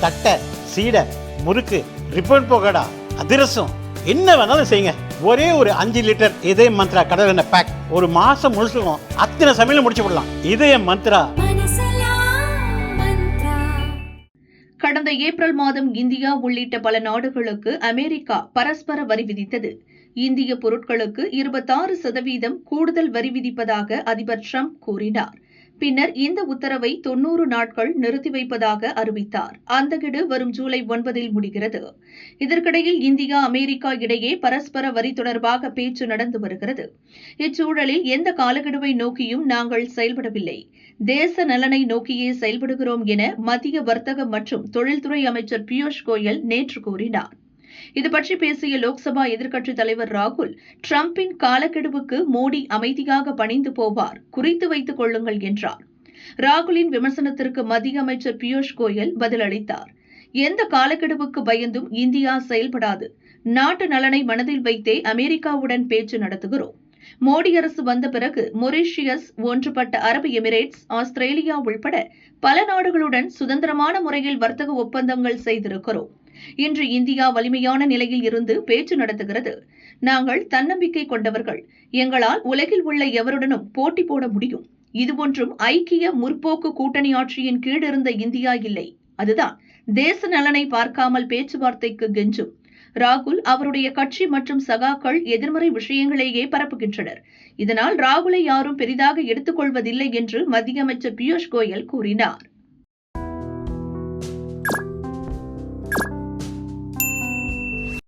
தட்டை சீடை முறுக்கு ரிப்பன் போகடா அதிரசம் என்ன வேணாலும் செய்யுங்க. ஒரே ஒரு அஞ்சு லிட்டர் இதய மந்த்ரா கடல் எண்ணெய் பேக் ஒரு மாசம் முழுசுக்கும் அத்தனை சமையலும் முடிச்சு விடலாம். இதய மந்த்ரா. கடந்த ஏப்ரல் மாதம் இந்தியா உள்ளிட்ட பல நாடுகளுக்கு அமெரிக்கா பரஸ்பர வரி விதித்தது. இந்திய பொருட்களுக்கு இருபத்தாறு சதவீதம் கூடுதல் வரி விதிப்பதாக அதிபர் ட்ரம்ப் கூறினார். பின்னர் இந்த உத்தரவை தொன்னூறு நாட்கள் நிறுத்தி வைப்பதாக அறிவித்தார். அந்த கெடு வரும் ஜூலை ஒன்பதில் முடிகிறது. இதற்கிடையில் இந்தியா அமெரிக்கா இடையே பரஸ்பர வரி தொடர்பாக பேச்சு நடந்து வருகிறது. இச்சூழலில் எந்த காலக்கெடுவை நோக்கியும் நாங்கள் செயல்படவில்லை. தேச நலனை நோக்கியே செயல்படுகிறோம் என மத்திய வர்த்தக மற்றும் தொழில்துறை அமைச்சர் பியூஷ் கோயல் நேற்று கூறினார். இது பற்றி பேசிய லோக்சபா எதிர்க்கட்சித் தலைவர் ராகுல் டிரம்பின் காலக்கெடுவுக்கு மோடி அமைதியாக பணிந்து போவார் குறித்து வைத்துக் கொள்ளுங்கள் என்றார். ராகுலின் விமர்சனத்திற்கு மத்திய அமைச்சர் பியூஷ் கோயல் பதிலளித்தார் எந்த காலக்கெடுவுக்கு பயந்தும் இந்தியா செயல்படாது. நாட்டு நலனை மனதில் வைத்தே அமெரிக்காவுடன் பேச்சு நடத்துகிறோம். மோடி அரசு வந்த பிறகு மொரீஷியஸ் ஒன்றுபட்ட அரபு எமிரேட்ஸ் ஆஸ்திரேலியா உள்பட பல நாடுகளுடன் சுதந்திரமான முறையில் வர்த்தக ஒப்பந்தங்கள் செய்திருக்கிறோம். இன்று இந்தியா வலிமையான நிலையில் இருந்து பேச்சு நடத்துகிறது. நாங்கள் தன்னம்பிக்கை கொண்டவர்கள். எங்களால் உலகில் உள்ள எவருடனும் போட்டி போட முடியும். இது ஒன்றும் ஐக்கிய முற்போக்கு கூட்டணி ஆட்சியின் கீழ் இருந்த இந்தியா இல்லை. அதுதான். தேச நலனை பார்க்காமல் பேச்சுவார்த்தைக்கு கெஞ்சும். ராகுல் அவருடைய கட்சி மற்றும் சகாக்கள் எதிர்மறை விஷயங்களையே பரப்புகின்றனர். இதனால் ராகுலை யாரும் பெரிதாக எடுத்துக்கொள்வதில்லை என்று மத்திய அமைச்சர் பியூஷ் கோயல் கூறினார்.